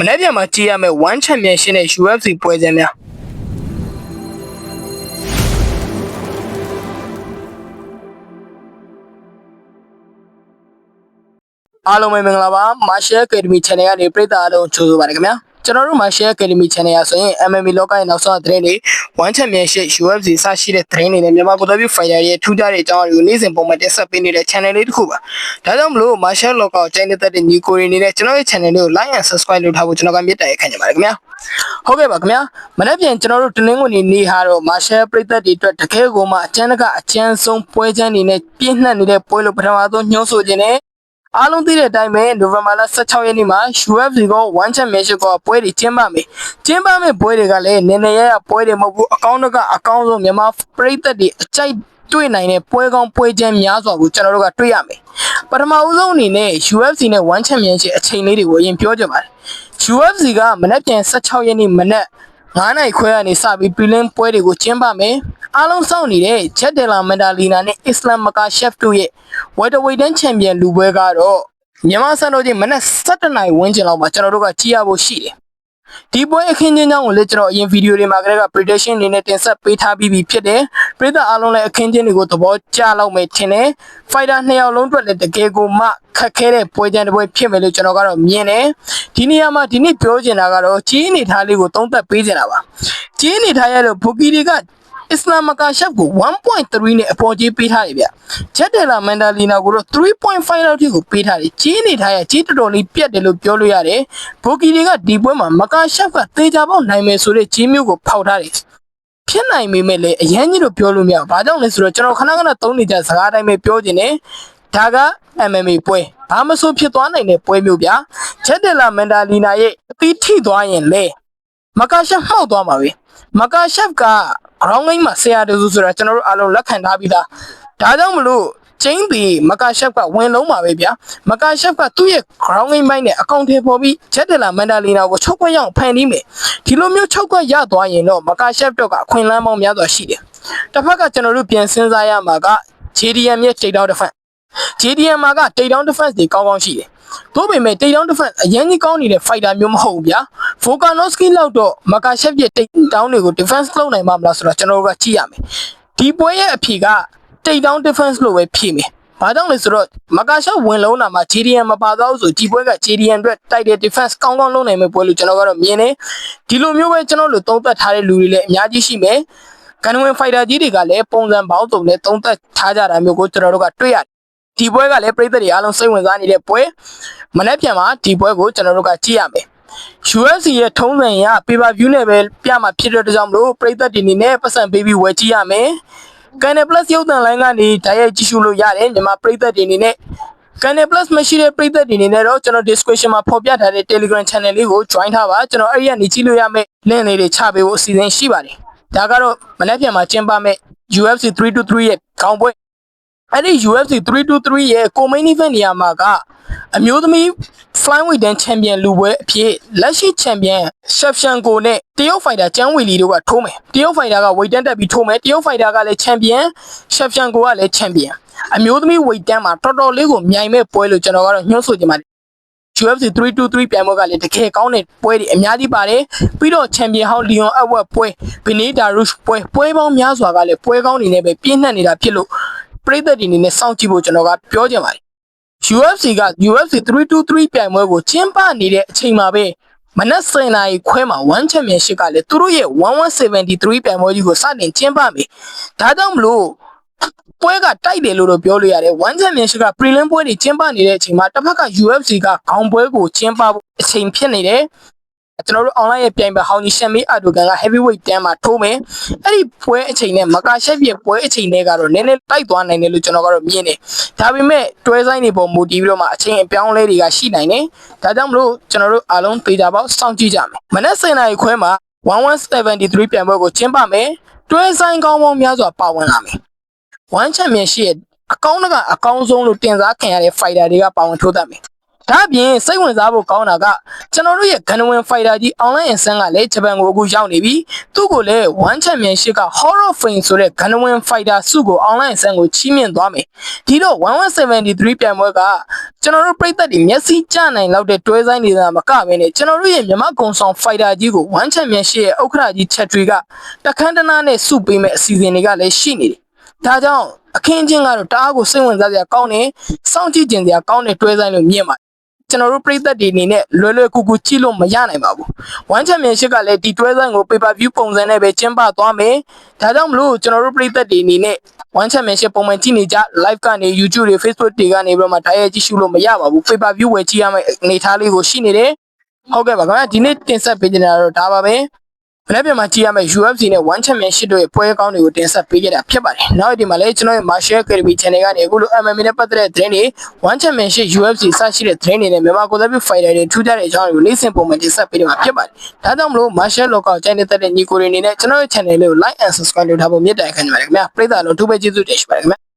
မနေ့ပြန်မှာကြည့်ရမယ့် One Championship နဲ့ UFC ပွဲစဉ်များအားလုံးပဲမင်္ဂလာပါ Martial Academy Channel ကနေပရိသတ်အားလုံးကြိုဆိုပါရခင်ဗျာ ကျွန်တော်တို့ Martial Academy Channel ရဆိုရင် MMA လောကရဲ့နောက်ဆုံးသတင်းတွေ One Championship UFC စရှိတဲ့သတင်းတွေနဲ့မြန်မာကိုယ်တော်ပြု Fighter ရဲ့ထူးခြားတဲ့အကြောင်းအရာတွေကိုနေ့စဉ်ပုံမှန်တင်ဆက်ပေးနေတဲ့ channel လေးတစ်ခုပါဒါကြောင့်မလို့ Martial လောကကိုကြိုက်နေတဲ့ညီကိုတွေအနေနဲ့ကျွန်တော်ရဲ့ channel လေးကို like and subscribe လုပ်ထားဖို့ကျွန်တော်ကမြတ်တိုက်ရခံကြပါတယ်ခင်ဗျာဟုတ်ကဲ့ပါခင်ဗျာမနေ့ပြန်ကျွန်တော်တို့တနင်္ဂနွေနေ့ဟာတော့ Martial ပြည်သက်တွေအတွက်တကယ်ကိုမှအကျန်းတကအကျန်းဆုံးပွဲချမ်းနေနဲ့ပြည့်နှက်နေတဲ့ပွဲလို့ပထမဆုံးညှိုးဆိုခြင်းနဲ့ အားလုံးသိတဲ့အတိုင်းပဲနိုဝင်ဘာလ16ရက်နေ့မှာ UFC က One Championship ကပွဲတွေကျင်းပမယ်။ကျင်းပမယ့်ပွဲတွေကလည်းနည်းနည်းရရပွဲတွေမဟုတ်ဘူးအကောင့်တော့ကအကောင့်ဆုံးမြန်မာပရိသတ်တွေအကြိုက်တွေ့နိုင်တဲ့ပွဲကောင်းပွဲချမ်းများစွာကိုကျွန်တော်တို့ကတွေ့ရမယ်။ပထမဦးဆုံးအနေနဲ့ UFC နဲ့ One Championship အချိန်လေးတွေကိုအရင်ပြောကြပါမယ်။ UFC ကမနက်ပြန်16ရက်နေ့မနက်9နိုင်ခွဲကနေစပြီးပြည်လင်းပွဲတွေကိုကျင်းပမယ်။အားလုံးစောင့်နေတဲ့ဂျက်ဒယ်လာမန်ဒါလီနာနဲ့အစ္စလမ်မကာရှက်တို့ရဲ့ ဝယ်တဝေတန်းချန်ပီယံလူပွဲကတော့မြန်မာစံတော်ချိန်မနက်7:00နာရီဝန်းကျင်လောက်မှာကျွန်တော်တို့ကကြည့်ရဖို့ရှိတယ်။ဒီပွဲအခင်းချင်းကြောင်းကိုလည်းကျွန်တော်အရင်ဗီဒီယိုတွေမှာကလေးက prediction အနေနဲ့တင်ဆက်ပေးထားပြီးပြီဖြစ်တယ်။ပြည်သက်အားလုံးလည်းအခင်းချင်းတွေကိုသဘောကျလောက်မယ်ထင်တယ်။ fighter နှစ်ယောက်လုံးအတွက်လည်းတကယ်ကိုမှခက်ခဲတဲ့ပွဲကြမ်းတစ်ပွဲဖြစ်မယ်လို့ကျွန်တော်ကတော့မြင်တယ်။ဒီနေရာမှာဒီနေ့ပြောချင်တာကတော့ကြီးအနေထားလေးကိုသုံးသပ်ပေးချင်တာပါ။ကြီးအနေထားရတော့ဘူကီဒီက အစ္စလာမ်မကာရှက်ကို1.3နဲ့အပေါ်ကြီးပေးထားတယ်ဗျ။ဂျက်ဒယ်လာမန်ဒါလီနာကိုတော့3.5လောက်ထိကိုပေးထားတယ်။ကြီးအနေထားရကြီးတော်တော်လေးပြတ်တယ်လို့ပြောလို့ရတယ်။ဘူကီတွေကဒီပွဲမှာမကာရှက်ကသေချာပေါက်နိုင်မယ်ဆိုတဲ့ကြီးမျိုးကိုဖောက်ထားတယ်။ဖြစ်နိုင်ပေမဲ့လည်းအရန်ကြီးလို့ပြောလို့မရဘူး။ဘာကြောင့်လဲဆိုတော့ကျွန်တော်ခဏခဏသုံးနေကြစကားတိုင်းပဲပြောနေတယ်။ဒါက MMA ပွဲဘာမဆိုဖြစ်သွားနိုင်တဲ့ပွဲမျိုးဗျာ။ဂျက်ဒယ်လာမန်ဒါလီနာရဲ့အသီးထိသွားရင်လေ မကာရှက်မှောက်သွားမှာပဲ။မကာရှက်က ground game မှာဆရာတူစုဆိုတာကျွန်တော်တို့အားလုံးလက်ခံထားပြီးသားဒါကြောင့်မလို့ကျင်းပြီးမကာရှက်ကဝင်လုံးပါပဲဗျာမကာရှက်ကသူ့ရဲ့ ground game ဘိုင်းနဲ့အကောင့်ထဲပေါ်ပြီးဂျက်ဒလာမန်ဒါလီနာကိုချုပ်ခွက်ရအောင်ဖန်တီးမယ်ဒီလိုမျိုးချုပ်ခွက်ရသွားရင်တော့မကာရှက်တော့ကအခွင့်အလမ်းပေါင်းများစွာရှိတယ်တစ်ဖက်ကကျွန်တော်တို့ပြန်စဉ်းစားရမှာက JDM ရဲ့ take down defense JDM မှာက take down defense တွေကောင်းကောင်းရှိတယ် သို့ပေမဲ့ take down defense အရင်ကြီးကောင်းနေတဲ့ fighter မျိုးမဟုတ်ဘူးဗျာ Volkanovski လောက်တော့ Makachev ရဲ့ take down တွေကို defense လုပ်နိုင်မှာမလားဆိုတော့ကျွန်တော်တို့ကကြည့်ရမယ်ဒီပွဲရဲ့အဖြေက take down defense လို့ပဲဖြေမယ်ဘာကြောင့်လဲဆိုတော့မကာရှော့ဝင်လုံးတာမှာ JDM မပါတော့ဆိုဒီပွဲက JDM အတွက်တိုက်တဲ့ defense ကောင်းကောင်းလုပ်နိုင်မယ့်ပွဲလို့ကျွန်တော်ကတော့မြင်တယ်ဒီလိုမျိုးပဲကျွန်တော်တို့သုံးသပ်ထားတဲ့လူတွေလည်းအများကြီးရှိမယ်ကန်ဝင်ဖိုက်တာကြီးတွေကလည်းပုံစံပေါင်းစုံနဲ့သုံးသပ်ထားကြတာမျိုးကိုကျွန်တော်တို့ကတွေ့ရတယ် ဒီပွဲကလည်းပြည်သက်တွေအားလုံးစိတ်ဝင်စားနေတဲ့ပွဲမနေ့ပြန်မှာဒီပွဲကိုကျွန်တော်တို့ကကြည့်ရမယ် UFC ရဲ့ထုံးစံရ paper view နဲ့ပဲပြမှာဖြစ်တဲ့အတွက်ကြောင့်မလို့ပြည်သက်တွေအနေနဲ့ပတ်စံပေးပြီးဝယ်ကြည့်ရမယ်။ Canal Plus ရုပ်သံလိုင်းကနေတိုက်ရိုက်ကြည့်ရှုလို့ရတယ်မြန်မာပြည်သက်တွေအနေနဲ့ Canal Plus မရှိတဲ့ပြည်သက်တွေအနေနဲ့တော့ကျွန်တော် description မှာဖော်ပြထားတဲ့ Telegram channel လေးကို join ထားပါကျွန်တော်အဲ့ဒီကနေကြည့်လို့ရမယ့် link လေးတွေချပေးဖို့အစီအစဉ်ရှိပါတယ်။ဒါကတော့မနေ့ပြန်မှာကျင်းပမယ့် UFC 323ရဲ့ခေါင်းပွဲ အဲ့ဒီ UFC 323ရဲ့ co-main event နေရာမှာကအမျိုးသမီး flyweight တန်း champion လူပွဲအဖြစ်လက်ရှိ champion Shevchenko နဲ့တရုတ် fighter ကျန်းဝီလီတို့ကထိုးမယ်တရုတ် fighter က weight တန်းတက်ပြီးထိုးမယ်တရုတ် fighter ကလည်း champion Shevchenko ကလည်း champion အမျိုးသမီး weight တန်းမှာတော်တော်လေးကိုမြိုင်မဲ့ပွဲလို့ကျွန်တော်ကတော့ညှို့ဆိုချင်ပါတယ် UFC 323ပြိုင်ပွဲကလည်းတကယ်ကောင်းတဲ့ပွဲတွေအများကြီးပါတယ်ပြီးတော့ချန်ပီယံဟောင်းလီယွန်အဝက်ပွဲဘီနီဒါရုရှ်ပွဲပွဲပေါင်းများစွာကလည်းပွဲကောင်းနေနေပဲပြင်းနှက်နေတာဖြစ်လို့ ပရိသတ်တွေအနေနဲ့စောင့်ကြည့်ဖို့ကျွန်တော်ကပြောချင်ပါတယ် UFC က UFC 323ပြိုင်ပွဲကိုကျင်းပနေတဲ့အချိန်မှာပဲမနက်7:00နာရီခွဲမှာ One Championship ကလည်းသူတို့ရဲ့1173ပြိုင်ပွဲကြီးကိုစတင်ကျင်းပမယ်ဒါကြောင့်မလို့ပွဲကတိုက်တယ်လို့တော့ပြောလို့ရတယ် One Championship က prelim ပွဲတွေကျင်းပနေတဲ့အချိန်မှာတစ်ဖက်က UFC ကခေါင်းပွဲကိုကျင်းပဖို့အချိန်ဖြစ်နေတယ် ကျွန်တော်တို့ online ရဲ့ပြိုင်ပွဲဟောင်းကြီးရှမ်မီအာဒိုဂန်က heavyweight တန်းမှာထိုးမယ်အဲ့ဒီပွဲအချိန်နဲ့မကာရှက်ပြပွဲအချိန်တွေကတော့နည်းနည်းတိုက်သွားနိုင်တယ်လို့ကျွန်တော်ကတော့မြင်တယ်ဒါပေမဲ့တွဲဆိုင်တွေပေါ်မူတည်ပြီးတော့မှအချိန်အပြောင်းလဲတွေကရှိနိုင်တယ်ဒါကြောင့်မလို့ကျွန်တော်တို့အားလုံးသေချာပေါက်စောင့်ကြည့်ကြမယ်မနက်7:00နာရီခွဲမှာ1173ပြိုင်ပွဲကိုကျင်းပမယ်တွဲဆိုင်ကောင်းပေါင်းများစွာပါဝင်လာမယ် One Championship ရဲ့အကောင်းတကအကောင်းဆုံးလို့တင်စားခံရတဲ့ fighter တွေကပါဝင်ထိုးတတ်မယ် ဒါအပြင်စိတ်ဝင်စားဖို့ကောင်းတာကကျွန်တော်တို့ရဲ့ဂန်ဝင်ဖိုက်တာကြီး online အဆန်းကလည်းဂျပန်ကိုအခုရောက်နေပြီသူ့ကိုလည်း one championship က horror frame ဆိုတဲ့ဂန်ဝင်ဖိုက်တာစုကို online အဆန်းကိုချီးမြှင့်သွားမယ်ဒီတော့1173ပြိုင်ပွဲကကျွန်တော်တို့ပြည်သက်တွေမျက်စိကျနိုင်လောက်တဲ့တွဲဆိုင်နေတာမကဘဲနဲ့ကျွန်တော်တို့ရဲ့မြန်မာကုံဆောင်ဖိုက်တာကြီးကို one championship ရဲ့ဥက္ကဋ္ဌကြီးချက်ထရီကတခန်းတနာနဲ့စုပေးမဲ့အစီအစဉ်တွေကလည်းရှိနေတယ်ဒါကြောင့်အခင်းချင်းကတော့တအားကိုစိတ်ဝင်စားစရာကောင်းတယ်စောင့်ကြည့်ကြင်စရာကောင်းတဲ့တွဲဆိုင်လို့မြင်ပါ ကျွန်တော်တို့ပြည်သက်တွေအနေနဲ့လွယ်လွယ်ကူကူကြည့်လို့မရနိုင်ပါဘူး။ One Championship ကလည်းဒီတွဲဆိုင်ကို Pay Per View ပုံစံနဲ့ပဲကျင်းပသွားမယ်။ဒါကြောင့်မလို့ကျွန်တော်တို့ပြည်သက်တွေအနေနဲ့ One Championship ပုံမှန်ကြည့်နေကြ live ကနေ YouTube တွေ Facebook တွေကနေပြီးတော့မှတိုင်းရကြည့်ရှုလို့မရပါဘူး။ Pay Per View ဝယ်ကြည့်ရမယ့်အနေအထားလေးကိုရှိနေတယ်။ဟုတ်ကဲ့ပါခင်ဗျာဒီနေ့တင်ဆက်ပေးနေတာတော့ဒါပါပဲ။ မနေ့ပြန်မှာကြည့်ရမယ့် UFC နဲ့ One Championship တို့ရဲ့ပွဲကောင်းတွေကိုတင်ဆက်ပေးခဲ့တာဖြစ်ပါတယ်။နောက်ဒီမှာလည်းကျွန်တော်ရဲ့ Martial Academy Channel ကနေအခုလို MMA နဲ့ပတ်သက်တဲ့သတင်းတွေ One Championship UFC စရှိတဲ့သတင်းတွေနဲ့မြန်မာကိုယ်စားပြု fighter တွေထူးခြားတဲ့အကြောင်းတွေကိုနေ့စဉ်ပုံမှန်တင်ဆက်ပေးနေမှာဖြစ်ပါတယ်။ဒါကြောင့်မလို့ Martial Local ကိုကြိုက်နေတဲ့ညီကိုတွေအနေနဲ့ကျွန်တော်ရဲ့ channel လေးကို like and subscribe လုပ်ထားဖို့မြတ်တိုင်ခံနေပါတယ်ခင်ဗျာ။ပရိသတ်လုံးထူးပဲကျေးဇူးတင်ရှိပါတယ်ခင်ဗျာ။